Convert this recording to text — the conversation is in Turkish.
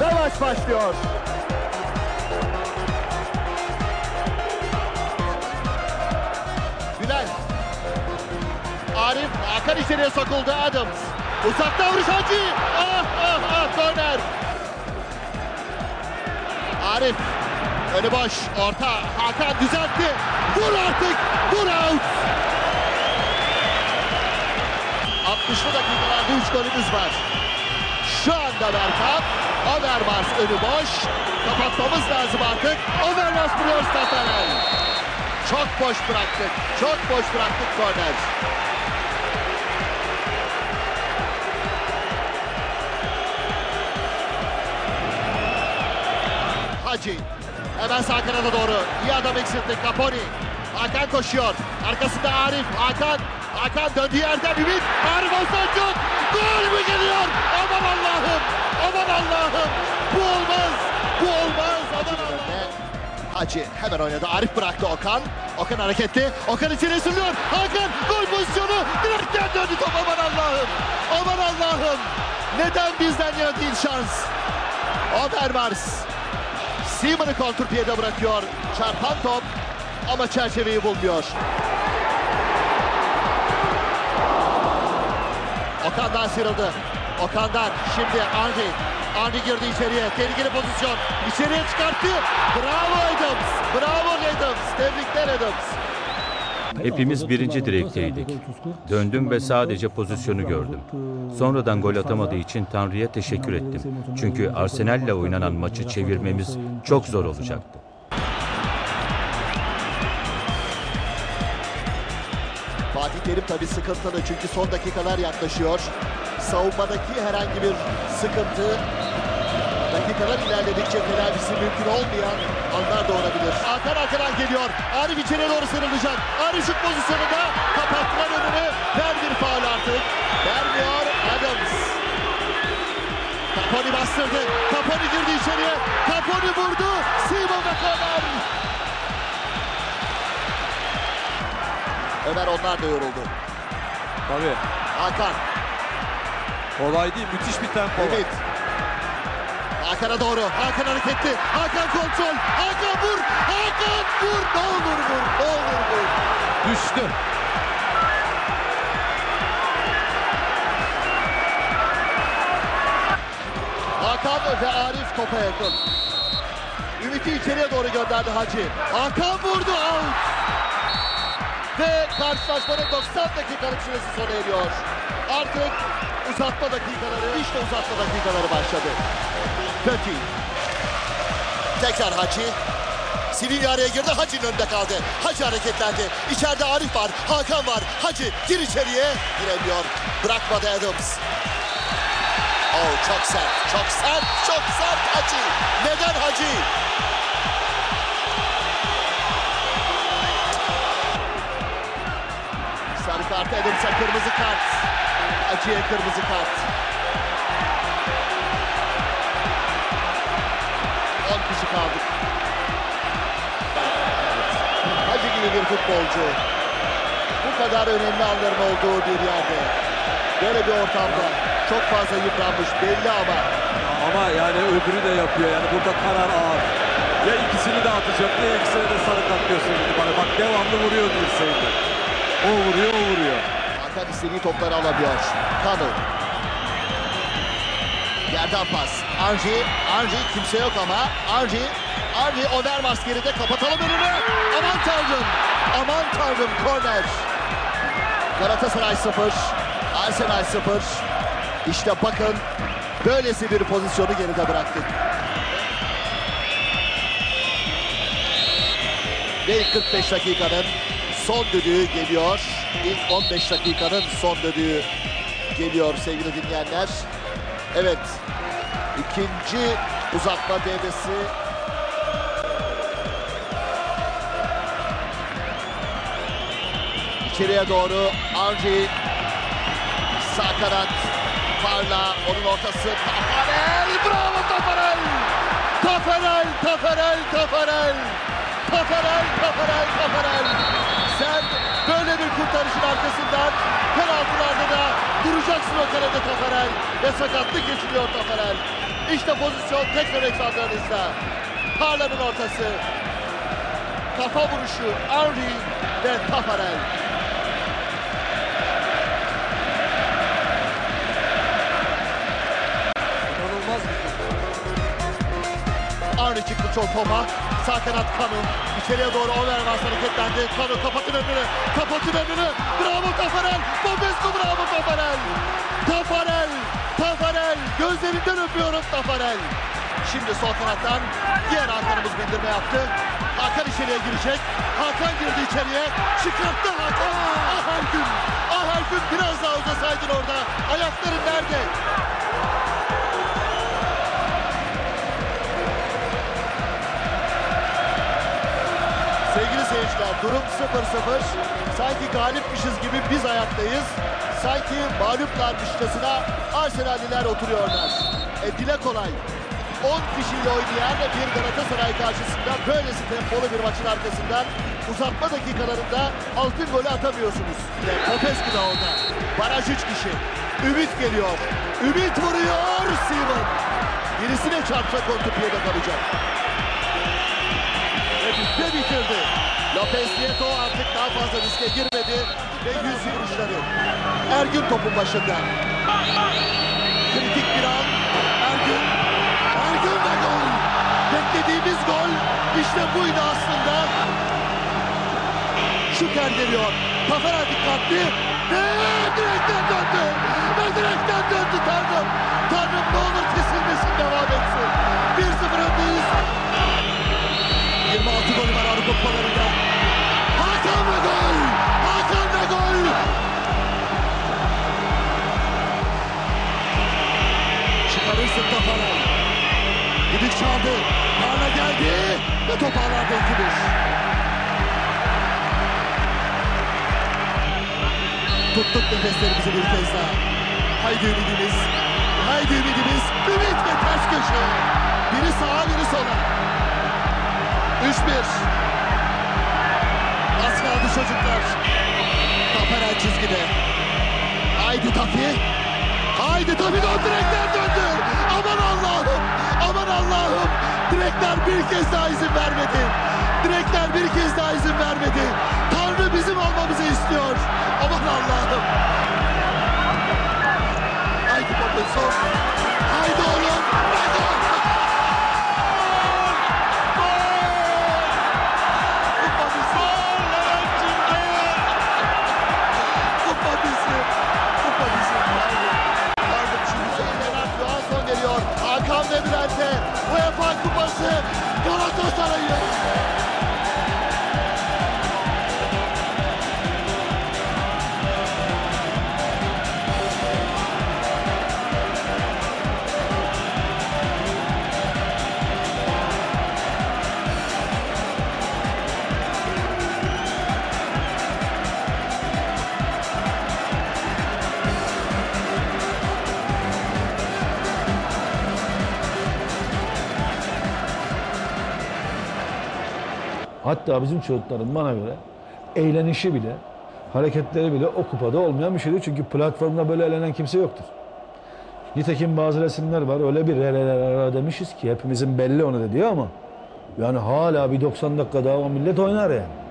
maç başlıyor. Bülent. Arif Hakan içeriye sokuldu Adams. Uzakta vuruş Hacı. Ah ah ah korner. Arif. Önü boş. Orta. Hakan düzeltti. Vur artık. Vur out. 60'lı dakikalarda 3 golümüz var. Şu anda Berkan. Overmars önü boş. Kapatmamız lazım artık. Overmars vuruyor Stafanel. Çok boş bıraktık. Çok boş bıraktık korner. Hacı. Hemen sağ kanada doğru. İyi adam eksiltti. Caponi. Hakan koşuyor. Arkasında Arif. Hakan. Hakan döndüğü yerden Ümit. Arif Osancuk. Gol mü geliyor? Aman Allah'ım. Aman Allah'ım. Bu olmaz. Bu olmaz. Aman Allah'ım. Hacı hemen oynadı. Arif bıraktı Okan. Okan hareketli. Okan içeri sürüyor. Hakan gol pozisyonu. Direkten döndü top. Aman Allah'ım. Aman Allah'ım. Neden bizden yana değil şans? Overmars. Seaman'ı kontrpiyede bırakıyor. Çarpan top ama çerçeveyi bulmuyor. Okan'dan sıyrıldı. Okan'dan şimdi Ardi. Ardi girdi içeriye. Tehlikeli pozisyon. İçeriye çıkarttı. Bravo Adams. Bravo Adams. Tebrikler Adams. Hepimiz birinci direkteydik. Döndüm ve sadece pozisyonu gördüm. Sonradan gol atamadığı için Tanrı'ya teşekkür ettim. Çünkü Arsenal'le oynanan maçı çevirmemiz çok zor olacaktı. Terim tabii sıkıntılı çünkü son dakikalar yaklaşıyor. Savunmadaki herhangi bir sıkıntı dakikalar ilerledikçe telafisi mümkün olmayan anlar da olabilir. Hakan arkadan geliyor. Arif içeriye doğru sarılacak. Arif şut pozisyonunda kapattılar önünü. Ver bir faul artık. Vermiyor Adams. Caponi bastırdı. Caponi girdi içeriye. Caponi Ömer onlar da yoruldu. Tabii. Hakan. Kolay değil. Müthiş bir tempo. Ümit. Hakan'a doğru. Hakan hareketli. Hakan kontrol. Hakan vur. Hakan vur. Ne olur vur. Ne olur vur. Düştü. Hakan ve Arif topa yakın. Ümit'i içeriye doğru gönderdi Hacı. Hakan vurdu. Out. Karşılaşmanın 90 dakikalık süresi sona eriyor. Artık uzatma dakikaları, işte uzatma dakikaları başladı. Peki. Tekrar Hacı. Silivri araya girdi. Hacı'nın önünde kaldı. Hacı hareketlendi. İçeride Arif var. Hakan var. Hacı gir içeriye. Giremiyor. Bırakmadı Adams. Oh çok sert. Çok sert. Çok sert Hacı. Neden Hacı? Kart Adams'a kırmızı kart. Hacı'ya kırmızı kart. 10 kişi kaldık. Hacı gibi bir futbolcu. Bu kadar önemli anların olduğu bir yerde. Böyle bir ortamda çok fazla yıpranmış belli ama Ama yani öbürü de yapıyor. Yani burada karar ağır. Ya ikisini de atacak ya ikisine de sarı kart gösterildi bana. Bak devamlı vuruyor dirseydi. O vuruyor o vuruyor. Hakan istediği topları alamıyor. Kanu. Yerden pas. Arji. Arji kimse yok ama. Arji. Arji Overmars geride kapatalım önünü. Aman tanrım. Aman tanrım korner. Galatasaray 0. Arsenal 0. İşte bakın böylesi bir pozisyonu geride bıraktık. Ve ilk 45 dakikanın son düdüğü geliyor. İlk 15 dakikanın son düdüğü geliyor sevgili dinleyenler. Evet. ikinci uzatma devresi. İçeriye doğru Arji sağ kanat Parla onun ortası Tafarel bravo Tafarel Tafarel Tafarel Tafarel Tafarel Tafarel Tafarel sen böyle bir kurtarışın arkasından kalede Tafarel ve sakatlık geçiriyor Tafarel İşte pozisyon tekrar ekranlarınızda. Harlan'ın ortası. Kafa vuruşu Henry ve Tafarel. İnanılmaz. Henry çıktı çok topa. Sağ kanat Kanu. İçeriye doğru Overmars hareketlendi. Kanu kapatın önünü. Kapatın önünü. Bravo Tafarel. Popescu bravo Gözlerinden öpüyorum Tafarel. Şimdi sol kanattan diğer Hakan'ımız bindirme yaptı. Hakan içeriye girecek. Hakan girdi içeriye. Çıkarttı Hakan. Ah Ergün. Ah Ergün biraz daha uzasaydın orada. Ayakların nerede? Sevgili seyirciler durum 0-0. Sanki galipmişiz gibi biz ayaktayız. Sanki mağluplarmışçasına Arsenalliler oturuyorlar. E dile kolay. 10 kişiyle oynayan bir Galatasaray karşısında böylesi tempolu bir maçın arkasından uzatma dakikalarında altın golü atamıyorsunuz. Ve Popescu da orada. Baraj 3 kişi. Ümit geliyor. Ümit vuruyor. Simon. Birisine çarpsa kontrpiyede kalacak ve bitirdi. Lopez Nieto artık daha fazla riske girmedi ve yüz vuruşları. Ergün topun başında. Kritik bir an. Ergün. Ergün ve gol. Beklediğimiz gol işte buydu aslında. Şüker geliyor. Tafera dikkatli. Ve direkten döndü. Ve direkten döndü Tanrım. Tanrım ne olur kesilmesin devam etsin. Kupalarında. Hakan ve gol! Hakan ve gol! Çıkarırsın kafana. Gidik çaldı. Parla geldi. Ve top ağlarda 2-1. Tuttuk nefeslerimizi bir kez daha. Haydi ümidimiz. Haydi ümidimiz. Ümit ve ters köşe. Biri sağa biri sola. 3-1. Kaldı çocuklar. Taferel çizgide. Haydi Tafi. Haydi Tafi gol direkler döndü. Aman Allah'ım. Aman Allah'ım. Direkler bir kez daha izin vermedi. Direkler bir kez daha izin vermedi. Tanrı bizim olmamızı istiyor. Aman Allah'ım. Hakan ve Bülent'e UEFA Kupası Galatasaray'ı. Hatta bizim çocukların bana göre eğlenişi bile, hareketleri bile o kupada olmayan bir şeydir. Çünkü platformda böyle eğlenen kimse yoktur. Nitekim bazı resimler var. Öyle bir re re re re demişiz ki hepimizin belli onu diyor ama yani hala bir 90 dakika daha o millet oynar yani.